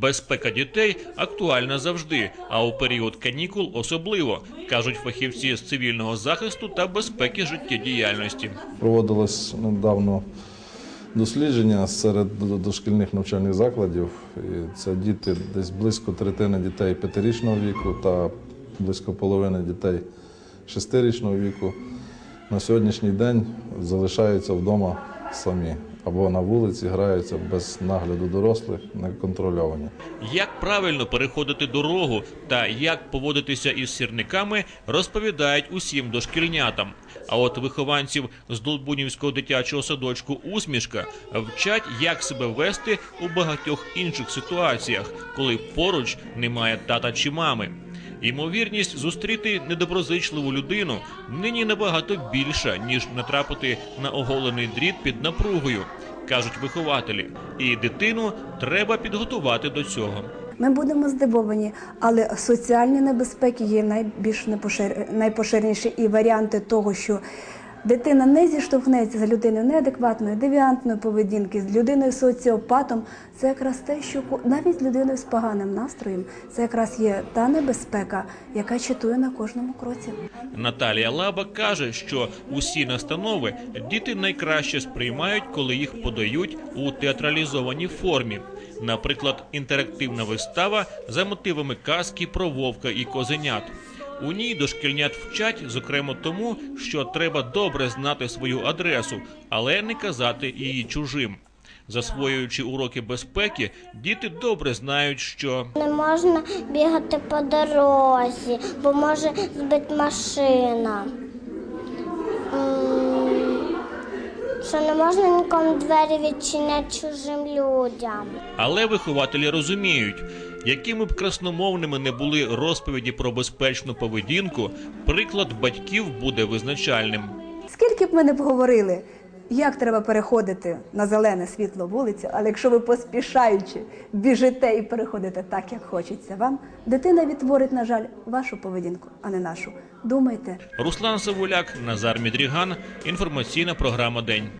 Безпека дітей актуальна завжди, а у період канікул особливо, кажуть фахівці з цивільного захисту та безпеки життєдіяльності. Проводилось недавно дослідження серед дошкільних навчальних закладів. Це діти десь близько третини дітей п'ятирічного віку та близько половини дітей шестирічного віку на сьогоднішній день залишаються вдома самі або на вулиці граються без нагляду дорослих, неконтрольовані. Як правильно переходити дорогу та як поводитися із сірниками, розповідають усім дошкільнятам. А от вихованців з Долбунівського дитячого садочку Усмішка вчать, як себе вести у багатьох інших ситуаціях, коли поруч немає тата чи мами. Ймовірність зустріти недоброзичливу людину нині набагато більша, ніж натрапити на оголений дріт під напругою, кажуть вихователі. І дитину треба підготувати до цього. Ми будемо здивовані, але соціальні небезпеки є найбільш непошир- найпоширеніші і варіанти того, що дитина не зіштовхнеться з людиною неадекватної, девіантної поведінки, з людиною соціопатом. Це якраз те, що навіть з людиною з поганим настроєм, це якраз є та небезпека, яка читує на кожному кроці. Наталія Лаба каже, що усі настанови діти найкраще сприймають, коли їх подають у театралізованій формі. Наприклад, інтерактивна вистава за мотивами казки про вовка і козенят. У ній дошкільнят вчать, зокрема тому, що треба добре знати свою адресу, але не казати її чужим. Засвоюючи уроки безпеки, діти добре знають, що Не можна бігати по дорозі, бо може збити машина. Що не можна нікому двері відчиняти чужим людям. Але вихователі розуміють, якими б красномовними не були розповіді про безпечну поведінку, приклад батьків буде визначальним. Скільки б ми не поговорили, як треба переходити на зелене світло вулицю, але якщо ви поспішаючи біжите і переходите так, як хочеться вам, дитина відтворить, на жаль, вашу поведінку, а не нашу. Думайте. Руслан Савуляк, Назар Мідріган. Інформаційна програма День.